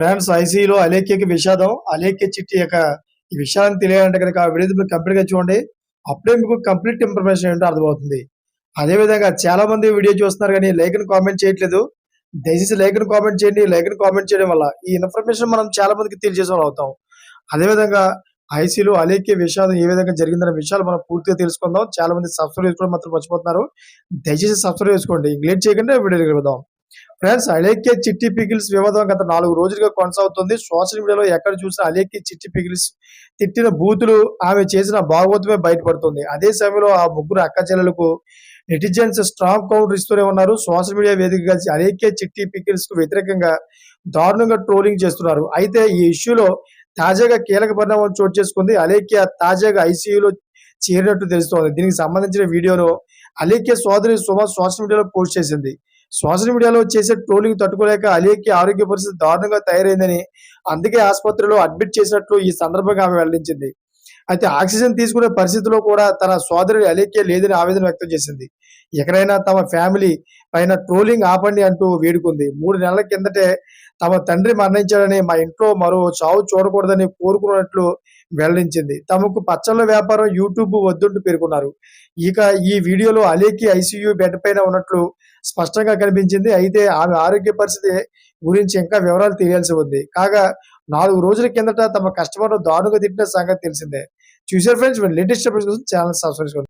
France ఐసీలో అలేఖ్యకి విషాదం. అలేఖ్య చిట్టి యొక్క ఈ విషయాన్ని తెలియాలంటే కనుక ఆ వీడియో మీరు కంప్లీట్ చూడండి. అప్పుడే మీకు కంప్లీట్ ఇన్ఫర్మేషన్ ఏంటో అర్థమవుతుంది. అదేవిధంగా చాలా మంది వీడియో చూస్తున్నారు కానీ లైక్ కామెంట్ చేయట్లేదు. దయచేసి లైక్ కామెంట్ చేయండి. లైక్ కామెంట్ చేయడం వల్ల ఈ ఇన్ఫర్మేషన్ మనం చాలా మందికి తెలియజేసే అవుతాం. అదే విధంగా ఐసీలో అలేఖ్య విషాదం ఏ విధంగా జరిగిందనే విషయాలు మనం పూర్తిగా తెలుసుకుందాం. చాలా మంది సబ్స్క్రైబ్ చేసుకోవడం మాత్రం మర్చిపోతున్నారు. దయచేసి సబ్స్క్రైబ్ చేసుకోండి. లేట్ చేయకుండా వీడియో వెళ్దాం ఫ్రెండ్స్ అలేఖ్య చిట్టి పిగిల్స్ వివాదం గత నాలుగు రోజులుగా కొనసాగుతుంది. సోషల్ మీడియాలో ఎక్కడ చూసినా అలేఖ్య చిట్టి పిగిల్స్ తిట్టిన బూతులు ఆమె చేసిన భాగవతమే బయటపడుతుంది. అదే సమయంలో ఆ ముగ్గురు అక్క చెల్లెలకు నెటిజన్స్ స్ట్రాంగ్ కౌంటర్ ఇస్తూనే ఉన్నారు. సోషల్ మీడియా వేదికగా అలేఖ్య చిట్టి పిగిల్స్కు వ్యతిరేకంగా దారుణంగా ట్రోలింగ్ చేస్తున్నారు. అయితే ఈ ఇష్యూలో తాజాగా కీలక పరిణామం చోటు చేసుకుంది. అలేఖ్య తాజాగా ఐసీయూలో చేరినట్టు తెలుస్తోంది. దీనికి సంబంధించిన వీడియోను అలేఖ్య సోదరి సుమ సోషల్ మీడియాలో పోస్ట్ చేసింది. సోషల్ మీడియాలో చేసే ట్రోలింగ్ తట్టుకోలేక అలీకి ఆరోగ్య పరిస్థితి దారుణంగా తయారైందని అందుకే ఆసుపత్రిలో అడ్మిట్ చేసినట్లు ఈ సందర్భంగా ఆమె వెల్లడించింది. అయితే ఆక్సిజన్ తీసుకునే పరిస్థితిలో కూడా తన సోదరుడి అలీకే లేదని ఆవేదన వ్యక్తం చేసింది. ఎక్కడైనా తమ ఫ్యామిలీ పైన ట్రోలింగ్ ఆపండి అంటూ వేడుకుంది. మూడు నెలల కిందటే తమ తండ్రి మరణించాడని మా ఇంట్లో మరో చావు చూడకూడదని కోరుకున్నట్లు వెల్లడించింది. తమకు పచ్చళ్ళ వ్యాపారం యూట్యూబ్ వద్దుంటూ పేర్కొన్నారు. ఇక ఈ వీడియోలో అలీకి ఐసీయూ బెడ్ పైన ఉన్నట్లు స్పష్టంగా కనిపించింది. అయితే ఆమె ఆరోగ్య పరిస్థితి గురించి ఇంకా వివరాలు తెలియాల్సి ఉంది. కాగా నాలుగు రోజుల కిందట తమ కస్టమర్ దారుణంగా తిట్టిన సంగతి తెలిసిందే. చూసారు ఫ్రెండ్స్ లేటెస్ట్ అప్డేట్స్ కోసం ఛానల్ సబ్స్క్రైబ్ చేసుకోండి.